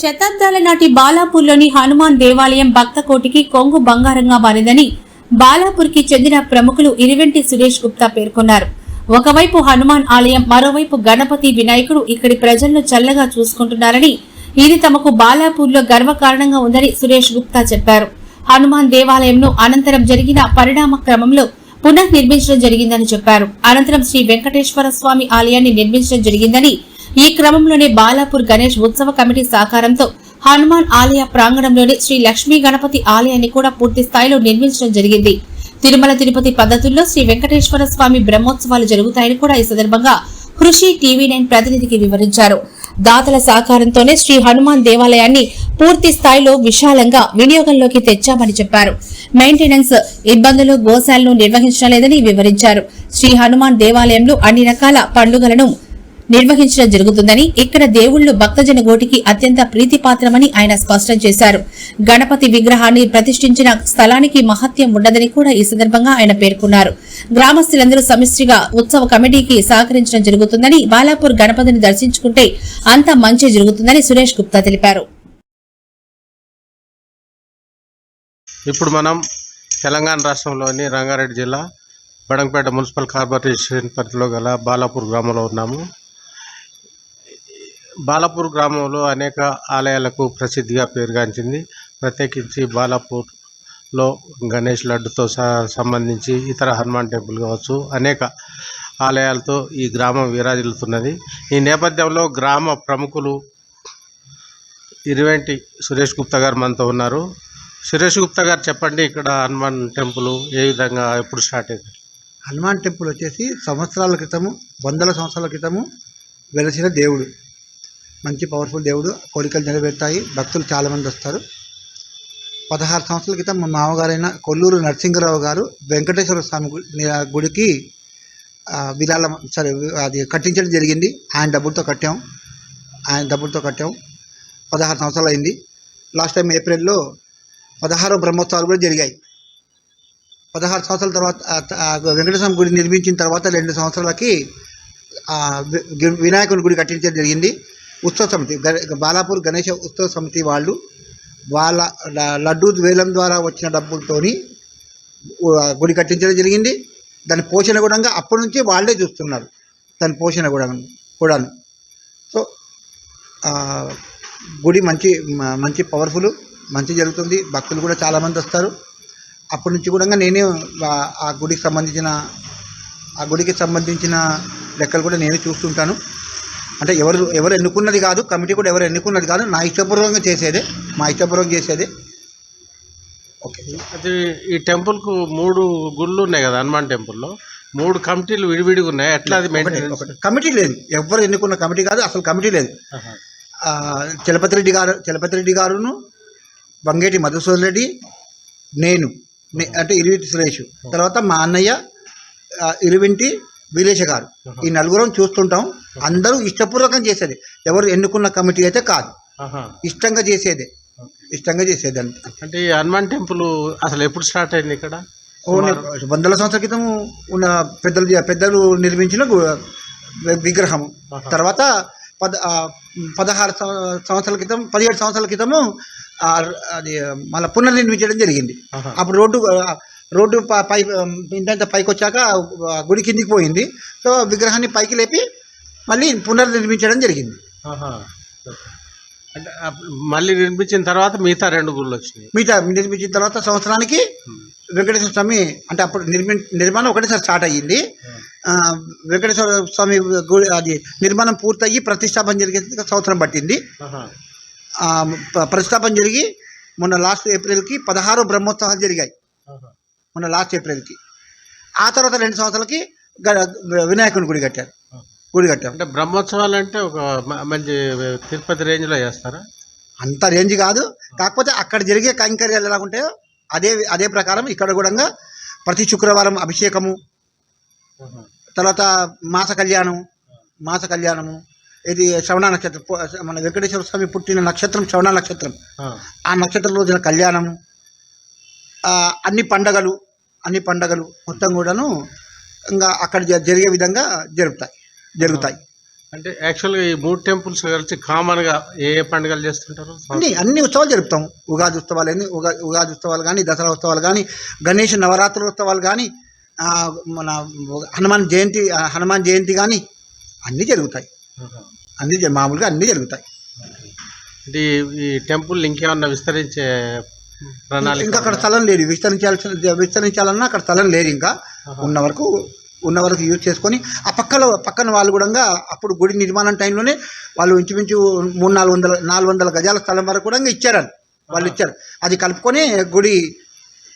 శతాబ్దాల నాటి బాలాపూర్లోని హనుమాన్ దేవాలయం భక్త కోటికి కొంగు బంగారంగా మారిందని బాలాపూర్కి చెందిన ప్రముఖులు ఇరివెంటి సురేష్ గుప్తా పేర్కొన్నారు. ఒకవైపు హనుమాన్ ఆలయం మరోవైపు గణపతి వినాయకుడు ఇక్కడి ప్రజలను చల్లగా చూసుకుంటున్నారని ఇది తమకు బాలాపూర్లో గర్వకారణంగా ఉందని సురేష్ గుప్తా చెప్పారు. హనుమాన్ దేవాలయంను అనంతరం జరిగిన పరిణామ క్రమంలో పునర్నిర్మించడం జరిగిందని చెప్పారు. అనంతరం శ్రీ వెంకటేశ్వర స్వామి ఆలయాన్ని నిర్మించడం జరిగిందని ఈ క్రమంలోనే బాలాపూర్ గణేష్ ఉత్సవ కమిటీ సహకారంతో హనుమాన్ ఆలయ ప్రాంగణంలోని శ్రీ లక్ష్మీ గణపతి ఆలయాన్ని కూడా పూర్తి స్థాయిలో నిర్మించడం జరిగింది. తిరుమల తిరుపతి పద్ధతుల్లో శ్రీ వెంకటేశ్వర స్వామి బ్రహ్మోత్సవాలు జరుగుతాయని కూడా ఈ సందర్భంగా కృషి టీవీ నైన్ ప్రతినిధికి వివరించారు. దాతల సహకారంతోనే శ్రీ హనుమాన్ దేవాలయాన్ని పూర్తి స్థాయిలో విశాలంగా వినియోగంలోకి తెచ్చామని చెప్పారు. మెయింటెనెన్స్ ఇబ్బందులు గోశాలను నిర్వహించలేదని వివరించారు. శ్రీ హనుమాన్ దేవాలయంలో అన్ని రకాల పండుగలను నిర్వహించడం జరుగుతుందని ఇక్కడ దేవుళ్ళు భక్తజన గోటికి అత్యంత ప్రీతిపాత్రమని ఆయన స్పష్టం చేశారు. గణపతి విగ్రహాన్ని ప్రతిష్ఠించిన స్థలానికి మహత్యం ఉండదని కూడా ఈ సందర్భంగా ఆయన పేర్కొన్నారు. గ్రామస్తులందరూ సమిష్టిగా ఉత్సవ కమిటీకి సహకరించడం జరుగుతుందని బాలాపూర్ గణపతిని దర్శించుకుంటే అంత మంచి జరుగుతుందని సురేష్ గుప్తా తెలిపారు. ఇప్పుడు మనం తెలంగాణ రాష్ట్రంలోని రంగారెడ్డి జిల్లా బడంపేట మున్సిపల్ కార్పొరేషన్ పరిధిలో గల బాలాపూర్ గ్రామంలో ఉన్నాము. బాలాపూర్ గ్రామంలో అనేక ఆలయాలకు ప్రసిద్ధిగా పేరుగాంచింది. ప్రత్యేకించి బాలాపూర్లో గణేష్ లడ్డుతో సంబంధించి ఇతర హనుమాన్ టెంపుల్ కావచ్చు అనేక ఆలయాలతో ఈ గ్రామం విరాజిల్లుతున్నది. ఈ నేపథ్యంలో గ్రామ ప్రముఖులు ఇరువెంటి సురేష్ గుప్తా గారు మనతో ఉన్నారు. సురేష్ గుప్తా గారు చెప్పండి ఇక్కడ హనుమాన్ టెంపుల్ ఏ విధంగా ఎప్పుడు స్టార్ట్ అయింది? హనుమాన్ టెంపుల్ వచ్చేసి సంవత్సరాల క్రితము వందల సంవత్సరాల క్రితము వెలసిన దేవుడు. మంచి పవర్ఫుల్ దేవుడు కోరికలు నిలబెడతాయి భక్తులు చాలామంది వస్తారు. పదహారు సంవత్సరాల క్రితం మా మామగారైన కొల్లూరు నరసింహరావు గారు వెంకటేశ్వర స్వామి గుడికి విరాళ విరాళం సరే అది కట్టించడం జరిగింది. ఆయన డబ్బులతో కట్టాం. ఆయన డబ్బులతో కట్టాం. పదహారు సంవత్సరాలు అయింది. లాస్ట్ టైం ఏప్రిల్లో పదహారు బ్రహ్మోత్సవాలు కూడా జరిగాయి. పదహారు సంవత్సరాల తర్వాత వెంకటేశ్వర గుడి నిర్మించిన తర్వాత రెండు సంవత్సరాలకి వినాయకుని గుడి కట్టించడం జరిగింది. ఉత్సవ సమితి. గ- బాలాపూర్ గణేష ఉత్సవ సమితి వాళ్ళు వాళ్ళ లడ్డూ వేలం ద్వారా వచ్చిన డబ్బులతోని గుడి కట్టించడం జరిగింది. దాని పోషణ కూడా అప్పటి నుంచి వాళ్ళే చూస్తున్నారు. దాని పోషణ కూడా కూడాను. సో గుడి మంచి మంచి పవర్ఫుల్ మంచి జరుగుతుంది. భక్తులు కూడా చాలామంది వస్తారు. అప్పటి నుంచి కూడా నేనే ఆ- ఆ గుడికి సంబంధించిన ఆ గుడికి సంబంధించిన లెక్కలు కూడా నేను చూస్తుంటాను. అంటే ఎవరు ఎవరు ఎన్నుకున్నది కాదు కమిటీ కూడా ఎవరు ఎన్నుకున్నది కాదు నా ఇష్టపూర్వకంగా చేసేదే మా ఇష్టపూర్వకంగా చేసేదే. ఓకే. అది ఈ టెంపుల్కు మూడు గుళ్ళు ఉన్నాయి కదా హనుమాన్ టెంపుల్లో. మూడు కమిటీలు విడివిడిగా ఉన్నాయి. ఎట్లా అది కమిటీ లేదు. ఎవరు ఎన్నుకున్న కమిటీ కాదు అసలు కమిటీ లేదు. చలపతి రెడ్డి గారు చలపతి రెడ్డి గారును వంగేటి మధుసూదన్ రెడ్డి నేను అంటే ఇరువింటి సురేష్. తర్వాత మా అన్నయ్య ఇరువింటి వీరేష గారు. ఈ నలుగురం చూస్తుంటాం. అందరూ ఇష్టపూర్వకం చేసేది. ఎవరు ఎన్నుకున్న కమిటీ అయితే కాదు. ఇష్టంగా చేసేదే. ఇష్టంగా చేసేది అంతే. అంటే హనుమాన్ టెంపుల్ అసలు ఎప్పుడు స్టార్ట్ అయింది ఇక్కడ? వందల సంవత్సరాల క్రితం ఉన్న పెద్దలు పెద్దలు నిర్మించిన విగ్రహము. తర్వాత పద పదహారు సంవ- సంవత్సరాల క్రితం పదిహేడు సంవత్సరాల క్రితము అది మళ్ళీ పునర్నిర్మించడం జరిగింది. అప్పుడు రోడ్డు రోడ్డు ప- పై ఇంత పైకి వచ్చాక గుడి కిందికి పోయింది. సో విగ్రహాన్ని పైకి లేపి మళ్ళీ పునర్నిర్మించడం జరిగింది. అంటే మళ్ళీ నిర్మించిన తర్వాత మిగతా రెండు గుళ్ళు వచ్చినాయి. మిగతా నిర్మించిన తర్వాత సంవత్సరానికి వెంకటేశ్వర స్వామి అంటే అప్పుడు నిర్మి నిర్మాణం ఒకటేసారి స్టార్ట్ అయ్యింది. వెంకటేశ్వర స్వామి గుడి అది నిర్మాణం పూర్తయ్యి ప్రతిష్టాపన జరిగే సంవత్సరం పట్టింది. ప్రతిష్టాపన జరిగి మొన్న లాస్ట్ ఏప్రిల్కి పదహారు బ్రహ్మోత్సవాలు జరిగాయి. మొన్న లాస్ట్ ఏప్రిల్కి. ఆ తర్వాత రెండు సంవత్సరాలకి వినాయకుని గుడి కట్టారు. గుడి కట్టారు అంటే బ్రహ్మోత్సవాలు అంటే ఒక మంచి తిరుపతి రేంజ్లో చేస్తారా? అంత రేంజ్ కాదు. కాకపోతే అక్కడ జరిగే కైంకర్యాలు ఎలా ఉంటాయో అదే అదే ప్రకారం ఇక్కడ కూడా ప్రతి శుక్రవారం అభిషేకము. తర్వాత మాస కళ్యాణం మాస కళ్యాణము ఇది శ్రవణ నక్షత్రం మన వెంకటేశ్వర స్వామి పుట్టిన నక్షత్రం శ్రవణ నక్షత్రం. ఆ. నక్షత్రం రోజున కళ్యాణము అన్ని పండగలు అన్ని పండగలు మొత్తం కూడాను ఇంకా అక్కడ జరిగే విధంగా జరుపుతాయి జరుగుతాయి. అంటే యాక్చువల్గా ఈ మూడు టెంపుల్స్ కలిసి కామన్గా ఏ ఏ పండుగలు చేస్తుంటారు? అన్ని అన్ని ఉత్సవాలు జరుపుతాం ఉగాది ఉత్సవాలు అన్ని ఉగా ఉగాది ఉత్సవాలు కానీ దసరా ఉత్సవాలు కానీ గణేష్ నవరాత్రుల ఉత్సవాలు కానీ మన హనుమాన్ జయంతి హనుమాన్ జయంతి కానీ అన్నీ జరుగుతాయి. అన్నీ మామూలుగా అన్నీ జరుగుతాయి. ఇది ఈ టెంపుల్ ఇంకేమన్నా విస్తరించే ఇంకా అక్కడ స్థలం లేదు. విస్తరించాల్సిన విస్తరించాలన్నా అక్కడ స్థలం లేదు ఇంకా. ఉన్న వరకు ఉన్న వరకు యూజ్ చేసుకొని ఆ పక్కలో పక్కన వాళ్ళు కూడా అప్పుడు గుడి నిర్మాణం టైంలోనే వాళ్ళు ఇంచుమించు మూడు నాలుగు వందల నాలుగు వందల గజాల స్థలం వరకు కూడా ఇచ్చారు వాళ్ళు. ఇచ్చారు. అది కలుపుకొని గుడి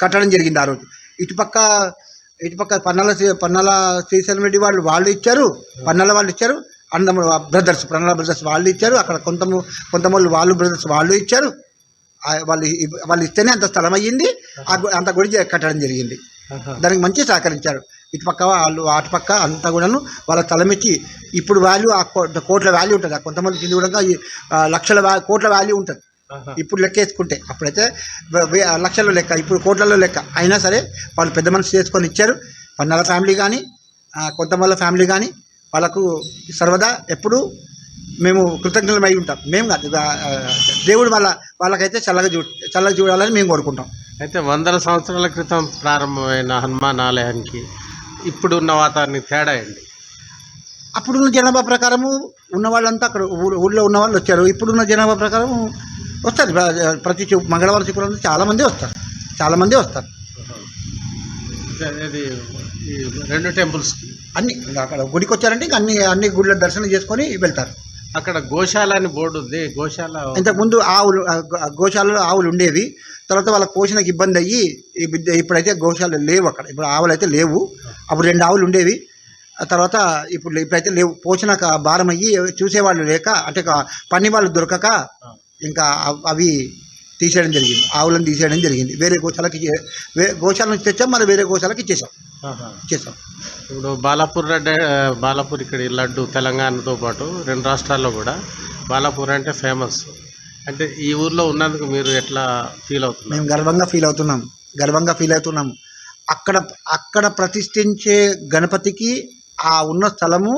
కట్టడం జరిగింది ఆ రోజు. ఇటుపక్క ఇటుపక్క పన్నాల పన్నాల శ్రీశైలం రెడ్డి వాళ్ళు వాళ్ళు ఇచ్చారు. పన్నాల వాళ్ళు ఇచ్చారు. అందము బ్రదర్స్ పన్నాల బ్రదర్స్ వాళ్ళు ఇచ్చారు. అక్కడ కొంత కొంతమంది వాళ్ళు బ్రదర్స్ వాళ్ళు ఇచ్చారు. వాళ్ళు వాళ్ళు ఇస్తేనే అంత స్థలం అయ్యింది అంత గుడి కట్టడం జరిగింది. దానికి మంచి సహకరించారు. ఇటుపక్క వాళ్ళు అటుపక్క అంతా కూడాను వాళ్ళ స్థలం ఇచ్చి ఇప్పుడు వాల్యూ ఆ కోట్ల వాల్యూ ఉంటుంది. ఆ కొంతమంది కింద కూడా లక్షల కోట్ల వాల్యూ ఉంటుంది. ఇప్పుడు లెక్కేసుకుంటే అప్పుడైతే వే- వే- లక్షల్లో లెక్క ఇప్పుడు కోట్లలో లెక్క. అయినా సరే వాళ్ళు పెద్ద మనసు చేసుకొని ఇచ్చారు. పన్నాల ఫ్యామిలీ కానీ కొంతమంది ఫ్యామిలీ కానీ వాళ్ళకు సర్వదా ఎప్పుడు మేము కృతజ్ఞతమై ఉంటాం. మేము కాదు దేవుడు వాళ్ళ వాళ్ళకైతే చల్లగా చూ చల్లగా చూడాలని మేము కోరుకుంటాం. అయితే వందల సంవత్సరాల క్రితం ప్రారంభమైన హనుమాన్ ఆలయానికి ఇప్పుడు ఉన్న వాతావరణానికి తేడా ఏంటి? అప్పుడున్న జనాభా ప్రకారము ఉన్న వాళ్ళంతా అక్కడ ఊళ్ళో ఉన్న వాళ్ళు వచ్చారు. ఇప్పుడున్న జనాభా ప్రకారం వస్తారు. ప్ర- ప్రతి మంగళవారం శుక్రవారం చాలా మంది వస్తారు. చాలా మంది వస్తారు. రెండు టెంపుల్స్కి. అన్ని అక్కడ గుడికి వచ్చారంటే ఇంకా అన్ని అన్ని గుళ్ళ దర్శనం చేసుకొని వెళ్తారు. అక్కడ గోశాల అని బోర్డు ఉంది. గోశాల ఇంతకుముందు ఆవులు గోశాలలో ఆవులు ఉండేవి. తర్వాత వాళ్ళ పోషణకు ఇబ్బంది అయ్యి ఇప్పుడైతే గోశాలలు లేవు అక్కడ. ఇప్పుడు ఆవులు అయితే లేవు. అప్పుడు రెండు ఆవులు ఉండేవి. తర్వాత ఇప్పుడు ఇప్పుడైతే లేవు. పోషణకు భారం అయ్యి చూసేవాళ్ళు లేక అంటే పని వాళ్ళు దొరకక ఇంకా అవి తీసేయడం జరిగింది. ఆవులను తీసేయడం జరిగింది. వేరే గోశాలకి గోశాల నుంచి తెచ్చాం మరి వేరే గోశాలకి ఇచ్చేసాం. ఇచ్చేసాం. ఇప్పుడు బాలాపూర్ బాలాపూర్ ఇక్కడ లడ్డు తెలంగాణతో పాటు రెండు రాష్ట్రాల్లో కూడా బాలాపూర్ అంటే ఫేమస్. అంటే ఈ ఊర్లో ఉన్నందుకు మీరు ఎట్లా ఫీల్ అవుతున్నారు? మేము గర్వంగా ఫీల్ అవుతున్నాం. గర్వంగా ఫీల్ అవుతున్నాము అక్కడ అక్కడ ప్రతిష్ఠించే గణపతికి ఆ ఉన్న స్థలము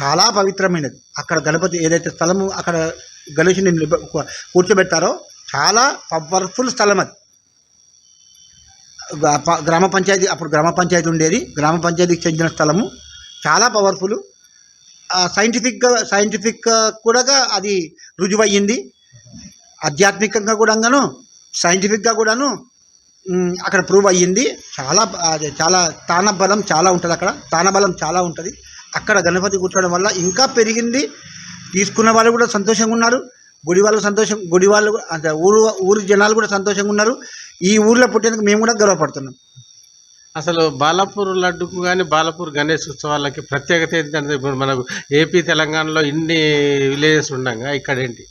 చాలా పవిత్రమైనది. అక్కడ గణపతి ఏదైతే స్థలము అక్కడ గణేషుని కూర్చోబెట్టారో చాలా పవర్ఫుల్ స్థలం అది. గ్రామ పంచాయతీ అప్పుడు గ్రామ పంచాయతీ ఉండేది. గ్రామ పంచాయతీకి చెందిన స్థలము. చాలా పవర్ఫుల్ సైంటిఫిక్గా సైంటిఫిక్ కూడా అది రుజువయ్యింది. ఆధ్యాత్మికంగా కూడాను సైంటిఫిక్గా కూడాను అక్కడ ప్రూవ్ అయ్యింది. చాలా అది చాలా తానబలం చాలా ఉంటుంది అక్కడ. తానబలం చాలా ఉంటుంది. అక్కడ గణపతి కూర్చోవడం వల్ల ఇంకా పెరిగింది. తీసుకున్న వాళ్ళు కూడా సంతోషంగా ఉన్నారు. గుడి వాళ్ళు సంతోషం గుడి వాళ్ళు అంటే ఊరు ఊరి జనాలు కూడా సంతోషంగా ఉన్నారు. ఈ ఊర్లో పుట్టేందుకు మేము కూడా గర్వపడుతున్నాం. అసలు బాలాపూర్ లడ్డుకు కానీ బాలాపూర్ గణేష్ ఉత్సవాలకి ప్రత్యేకత ఏంటంటే ఇప్పుడు మనకు ఏపీ తెలంగాణలో ఇన్ని విలేజెస్ ఉండగా ఇక్కడ ఏంటి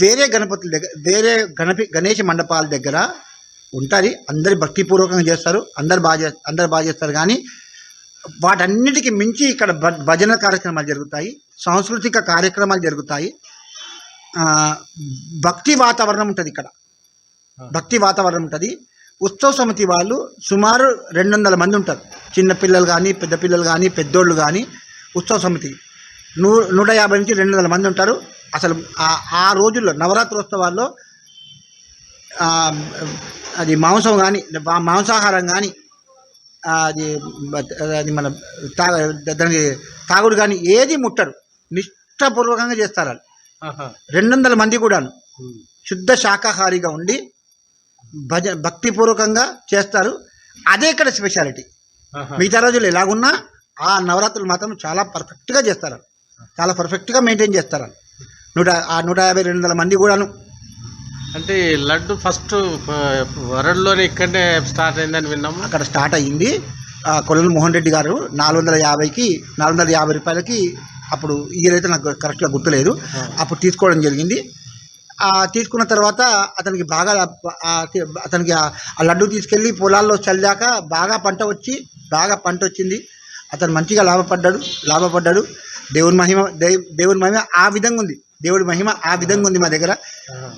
వేరే గణపతుల దగ్గర వేరే గణపతి గణేష మండపాల దగ్గర ఉంటుంది. అందరు భక్తిపూర్వకంగా చేస్తారు. అందరు బాగా చే అందరు బాగా చేస్తారు. కానీ వాటన్నిటికీ మించి ఇక్కడ భ భజన కార్యక్రమాలు జరుగుతాయి. సాంస్కృతిక కార్యక్రమాలు జరుగుతాయి. భక్తి వాతావరణం ఉంటుంది ఇక్కడ. భక్తి వాతావరణం ఉంటుంది. ఉత్సవ సమితి వాళ్ళు సుమారు రెండు వందల మంది ఉంటారు. చిన్న పిల్లలు కానీ పెద్ద పిల్లలు కానీ పెద్దోళ్ళు కానీ ఉత్సవ సమితి. నూ నూట యాభై నుంచి రెండు వందల మంది ఉంటారు. అసలు ఆ- ఆ రోజుల్లో నవరాత్రోత్సవాల్లో అది మాంసం కానీ మాంసాహారం కానీ అది అది మన తాగ దానికి తాగుడు కానీ ఏది ముట్టరు. నిష్ఠపూర్వకంగా చేస్తారు వాళ్ళు. రెండు వందల మంది కూడాను. శుద్ధ శాకాహారిగా ఉండి భజ భక్తిపూర్వకంగా చేస్తారు. అదే ఇక్కడ స్పెషాలిటీ. మిగతా రోజులు ఎలాగున్నా ఆ నవరాత్రులు మాత్రం చాలా పర్ఫెక్ట్గా చేస్తారు. చాలా పర్ఫెక్ట్గా మెయింటైన్ చేస్తారు. నూట ఆ నూట యాభై రెండు వందల మంది కూడాను. అంటే లడ్డు ఫస్ట్ వరల్డ్లోనే ఇక్కడనే స్టార్ట్ అయిందని విన్నాము? అక్కడ స్టార్ట్ అయ్యింది కొల్లల మోహన్ రెడ్డి గారు నాలుగు వందల యాభైకి నాలుగు వందల యాభై రూపాయలకి అప్పుడు ఇయర్ అయితే నాకు కరెక్ట్గా గుర్తులేదు. అప్పుడు తీసుకోవడం జరిగింది. ఆ తీసుకున్న తర్వాత అతనికి బాగా అతనికి ఆ లడ్డు తీసుకెళ్ళి పొలాల్లో చల్లాక బాగా పంట వచ్చి బాగా పంట వచ్చింది. అతను మంచిగా లాభపడ్డాడు లాభపడ్డాడు. దేవుని మహిమ దేవ్- దేవుని మహిమ ఆ విధంగా ఉంది. దేవుడి మహిమ ఆ విధంగా ఉంది మా దగ్గర.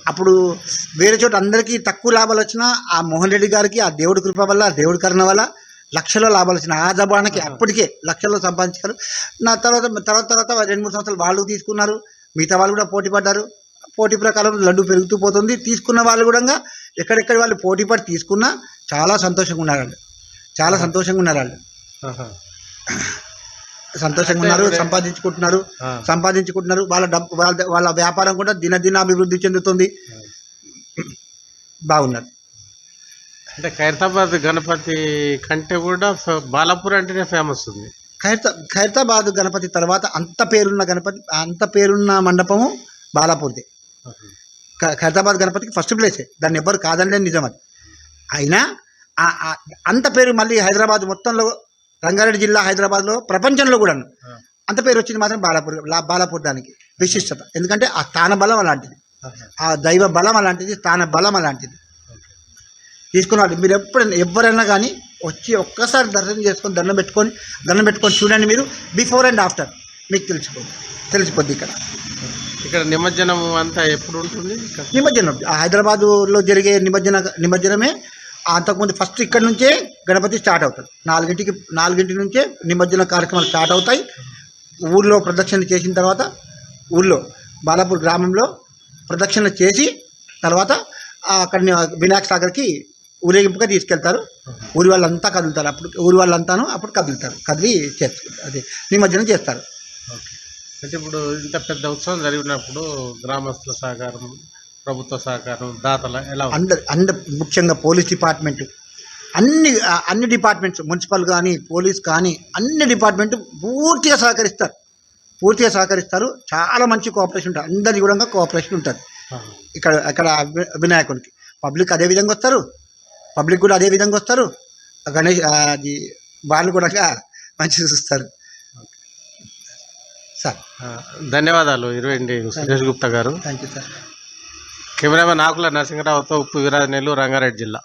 అప్పుడు వేరే చోట అందరికీ తక్కువ లాభాలు వచ్చినా ఆ మోహన్ రెడ్డి గారికి ఆ దేవుడి కృప వల్ల దేవుడి కరుణ వల్ల లక్షల్లో లాభాలు వచ్చిన ఆ జబానికి అప్పటికే లక్షల్లో సంపాదించారు. నా తర్వాత తర్వాత తర్వాత రెండు మూడు సంవత్సరాలు వాళ్ళు తీసుకున్నారు. మిగతా వాళ్ళు కూడా పోటీ పడ్డారు. పోటీ ప్రకారం లడ్డు పెరుగుతూ పోతుంది. తీసుకున్న వాళ్ళు కూడా ఎక్కడెక్కడ వాళ్ళు పోటీ పడి తీసుకున్నా చాలా సంతోషంగా ఉన్నారు వాళ్ళు చాలా సంతోషంగా ఉన్నారు వాళ్ళు. సంతోషంగా ఉన్నారు సంపాదించుకుంటున్నారు. సంపాదించుకుంటున్నారు. వాళ్ళ డబ్బు వాళ్ళ వాళ్ళ వ్యాపారం కూడా దినదిన అభివృద్ధి చెందుతుంది. బాగున్నారు. అంటే ఖైరతాబాద్ గణపతి కంటే కూడా బాలాపూర్ అంటేనే ఫేమస్ ఉంది. ఖైరతా ఖైరతాబాద్ గణపతి తర్వాత అంత పేరున్న గణపతి అంత పేరున్న మండపము బాలాపూర్ది. ఖైరతాబాద్ గణపతికి ఫస్ట్ ప్లేసే దాన్ని ఎవ్వరు కాదండి నిజం అది. అయినా అంత పేరు మళ్ళీ హైదరాబాద్ మొత్తంలో రంగారెడ్డి జిల్లా హైదరాబాద్లో ప్రపంచంలో కూడా అంత పేరు వచ్చింది మాత్రం బాలాపూర్ బాలాపూర్ దానికి విశిష్టత. ఎందుకంటే ఆ స్థాన బలం అలాంటిది. ఆ దైవ బలం అలాంటిది స్థాన బలం అలాంటిది. తీసుకున్నాడు. మీరు ఎప్పుడైనా ఎవరైనా కానీ వచ్చి ఒక్కసారి దర్శనం చేసుకొని దండం పెట్టుకొని దండం పెట్టుకొని చూడండి మీరు బిఫోర్ అండ్ ఆఫ్టర్. మీకు తెలిసిపోతుంది తెలిసిపోద్ది ఇక్కడ. ఇక్కడ నిమజ్జనం అంతా ఎప్పుడు ఉంటుంది? నిమజ్జనం. హైదరాబాదులో జరిగే నిమజ్జన నిమజ్జనమే. అంతకుముందు ఫస్ట్ ఇక్కడ నుంచే గణపతి స్టార్ట్ అవుతుంది నాలుగింటికి నాలుగింటి నుంచే నిమజ్జన కార్యక్రమాలు స్టార్ట్ అవుతాయి. ఊళ్ళో ప్రదక్షిణ చేసిన తర్వాత ఊళ్ళో బాలాపూర్ గ్రామంలో ప్రదక్షిణ చేసి తర్వాత అక్కడ వినాయక సాగర్కి ఊరేగింపుగా తీసుకెళ్తారు. ఊరి వాళ్ళంతా కదులుతారు. అప్పుడు ఊరి వాళ్ళంతాను అప్పుడు కదులుతారు. కదిలి చేస్తారు. అదే నిమజ్జనం చేస్తారు. ఓకే. అంటే ఇప్పుడు ఇంత పెద్ద ఉత్సవం జరిగినప్పుడు గ్రామస్తుల సహకారం ప్రభుత్వ సహకారం దాతల ఎలా అందరు అందరు ముఖ్యంగా పోలీస్ డిపార్ట్మెంట్. అన్ని అన్ని డిపార్ట్మెంట్స్ మున్సిపల్ కానీ పోలీస్ కానీ అన్ని డిపార్ట్మెంట్ పూర్తిగా సహకరిస్తారు. పూర్తిగా సహకరిస్తారు. చాలా మంచి కోఆపరేషన్ ఉంటుంది. అందరి కూడా కోఆపరేషన్ ఉంటుంది. ఇక్కడ వి- వినాయకునికి పబ్లిక్ అదే విధంగా వస్తారు. పబ్లిక్ కూడా అదే విధంగా వస్తారు. గణేష్ అది వాళ్ళు కూడా మంచిగా చూస్తారు. సార్. ధన్యవాదాలు ఇరవై Suresh Gupta garu. Thank you sir. Cameraman Akula నరసింహరావుతో ఉప్పు వీరాజనేలు రంగారెడ్డి జిల్లా.